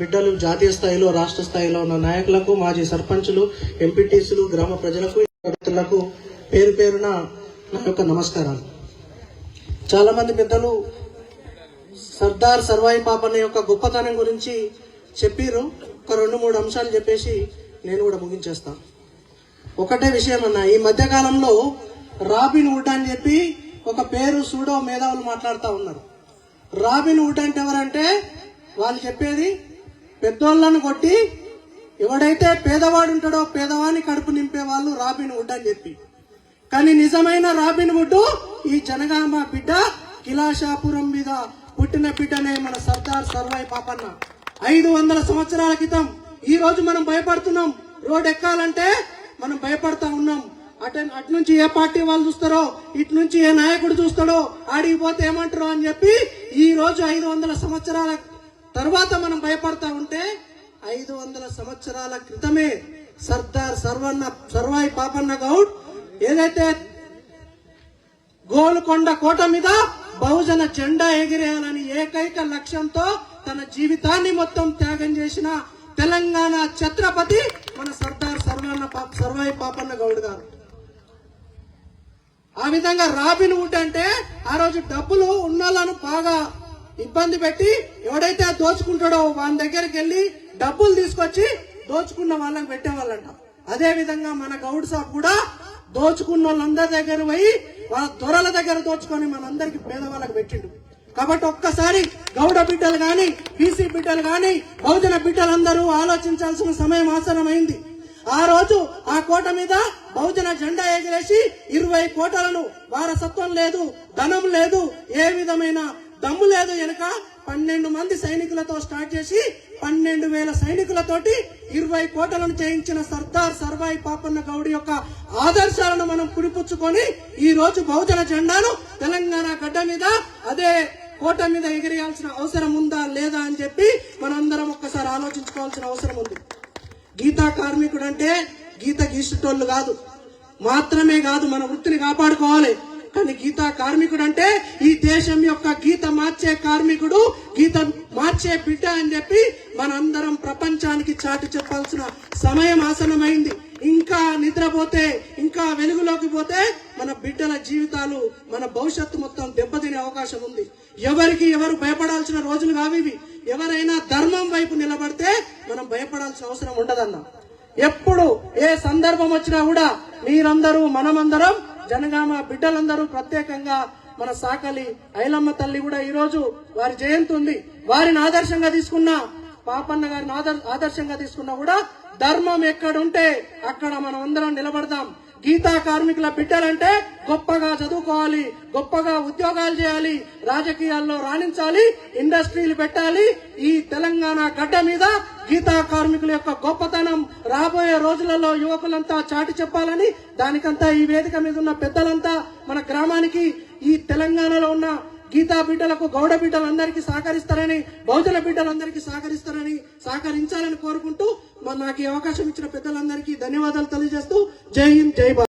బిడ్డలు జాతీయ స్థాయిలో రాష్ట్ర స్థాయిలో ఉన్న నాయకులకు మాజీ సర్పంచులు ఎంపీటీసీలు గ్రామ ప్రజలకు వ్యక్తులకు పేరు పేరున నా యొక్క నమస్కారాలు. చాలా మంది పెద్దలు సర్దార్ సర్వాయి పాపన్న యొక్క గొప్పతనం గురించి చెప్పిర్రు. ఒక రెండు మూడు అంశాలు చెప్పేసి నేను కూడా ముగించేస్తాను ఒకటే విషయం అన్న ఈ మధ్యకాలంలో రాబిన్ వుడ్ అని చెప్పి ఒక పేరు సూడో మేధావులు మాట్లాడుతూ ఉన్నారు. రాబిన్ వుడ్ అంటే ఎవరంటే వాళ్ళు చెప్పేది పెద్దోళ్ళను కొట్టి ఎవడైతే పేదవాడు ఉంటాడో పేదవాని కడుపు నింపే వాళ్ళు రాబిన్ వుడ్ అని చెప్పి. కానీ నిజమైన రాబిన్ వుడ్ ఈ జనగామ బిడ్డ కిలాషాపురం మీద పుట్టిన బిడ్డనే మన సర్దార్ సర్వాయి పాపన్న. ఐదు వందల సంవత్సరాల క్రితం ఈ రోజు మనం భయపడుతున్నాం. రోడ్ ఎక్కాలంటే మనం భయపడతా ఉన్నాం. అటు అటు నుంచి ఏ పార్టీ వాళ్ళు చూస్తారో ఇటు నుంచి ఏ నాయకుడు చూస్తాడో ఆడికి పోతే ఏమంటారో అని చెప్పి ఈ రోజు ఐదు వందల సంవత్సరాల తర్వాత మనం భయపడతా ఉంటే ఐదు వందల సంవత్సరాల క్రితమే సర్దార్ సర్వన్న సర్వాయి పాపన్న గౌడ్ ఏదైతే గోల్కొండ కోట మీద బహుజన జెండా ఎగిరేయాలని ఏకైక లక్ష్యంతో తన జీవితాన్ని మొత్తం త్యాగం చేసిన తెలంగాణ ఛత్రపతి మన సర్దార్ సర్వన్న సర్వాయి పాపన్న గౌడ్ గారు. ఆ విధంగా రాబిన్ వుడ్ అంటే ఆ రోజు డబ్బులు ఉన్నాలను బాగా ఇబ్బంది పెట్టి ఎవడైతే దోచుకుంటాడో వాళ్ళ దగ్గరికి వెళ్ళి డబ్బులు తీసుకొచ్చి దోచుకున్న వాళ్ళకి పెట్టేవాళ్ళంట. అదే విధంగా మన గౌడ్ సాబ్ కూడా దోచుకున్న వాళ్ళందరి దగ్గర పోయి వాళ్ళ దొరల దగ్గర దోచుకొని మనందరికి పేదవాళ్ళకి పెట్టిండు. కాబట్టి ఒక్కసారి గౌడ బిడ్డలు గాని బీసీ బిడ్డలు గాని బహుజన బిడ్డలందరూ ఆలోచించాల్సిన సమయం ఆసనమైంది ఆ రోజు ఆ కోట మీద బహుజన జెండా ఎగిరేసి ఇరవై కోటలను వారసత్వం లేదు ధనం లేదు ఏ విధమైన దమ్ము లేదు వెనుక పన్నెండు మంది సైనికులతో స్టార్ట్ చేసి పన్నెండు వేల సైనికులతోటి ఇరవై కోటలను చేయించిన సర్దార్ సర్వాయి పాపన్న గౌడి యొక్క ఆదర్శాలను మనం పుడిపుచ్చుకొని ఈ రోజు బహుజన జెండాను తెలంగాణ గడ్డ మీద అదే కోట మీద ఎగిరేయాల్సిన అవసరం ఉందా లేదా అని చెప్పి మనందరం ఒక్కసారి ఆలోచించుకోవాల్సిన అవసరం ఉంది. గీతా కార్మికుడు అంటే గీత గీసేటోళ్ళు కాదు. మాత్రమే కాదు మన వృత్తిని కాపాడుకోవాలి. కానీ గీతా కార్మికుడు అంటే ఈ దేశం యొక్క గీత మార్చే కార్మికుడు గీత మార్చే బిడ్డ అని చెప్పి మనందరం ప్రపంచానికి చాటి చెప్పాల్సిన సమయం ఆసనమైంది ఇంకా నిద్రపోతే ఇంకా వెలుగులోకి పోతే మన బిడ్డల జీవితాలు మన భవిష్యత్తు మొత్తం దెబ్బతినే అవకాశం ఉంది. ఎవరికి ఎవరు భయపడాల్సిన రోజులు కావివి ఎవరైనా ధర్మం వైపు నిలబడితే మనం భయపడాల్సిన అవసరం ఉండదన్న. ఎప్పుడు ఏ సందర్భం వచ్చినా కూడా మీరందరూ మనమందరం జనగామ బిడ్డలందరూ ప్రత్యేకంగా మన సాకలి ఐలమ్మ తల్లి కూడా ఈరోజు వారి జయంతి ఉంది. వారిని ఆదర్శంగా తీసుకున్న పాపన్న గారిని ఆదర్శంగా తీసుకున్నా కూడా ధర్మం ఎక్కడుంటే అక్కడ మనం అందరం నిలబడదాం. గీతా కార్మికుల బిడ్డలంటే గొప్పగా చదువుకోవాలి గొప్పగా ఉద్యోగాలు చేయాలి రాజకీయాల్లో రాణించాలి ఇండస్ట్రీలు పెట్టాలి. ఈ తెలంగాణ గడ్డ మీద గీతా కార్మికుల యొక్క గొప్పతనం రాబోయే రోజులలో యువకులంతా చాటి చెప్పాలని దానికంతా ఈ వేదిక మీద ఉన్న పెద్దలంతా మన గ్రామానికి ఈ తెలంగాణలో ఉన్న గీతా బిడ్డలకు గౌడ బిడ్డలందరికీ సహకరిస్తారని బహుజన బిడ్డలందరికీ సహకరిస్తారని సహకరించాలని కోరుకుంటూ మరి నాకు ఈ అవకాశం ఇచ్చిన పెద్దలందరికీ ధన్యవాదాలు తెలియజేస్తూ జై హింద్ జై భారత్.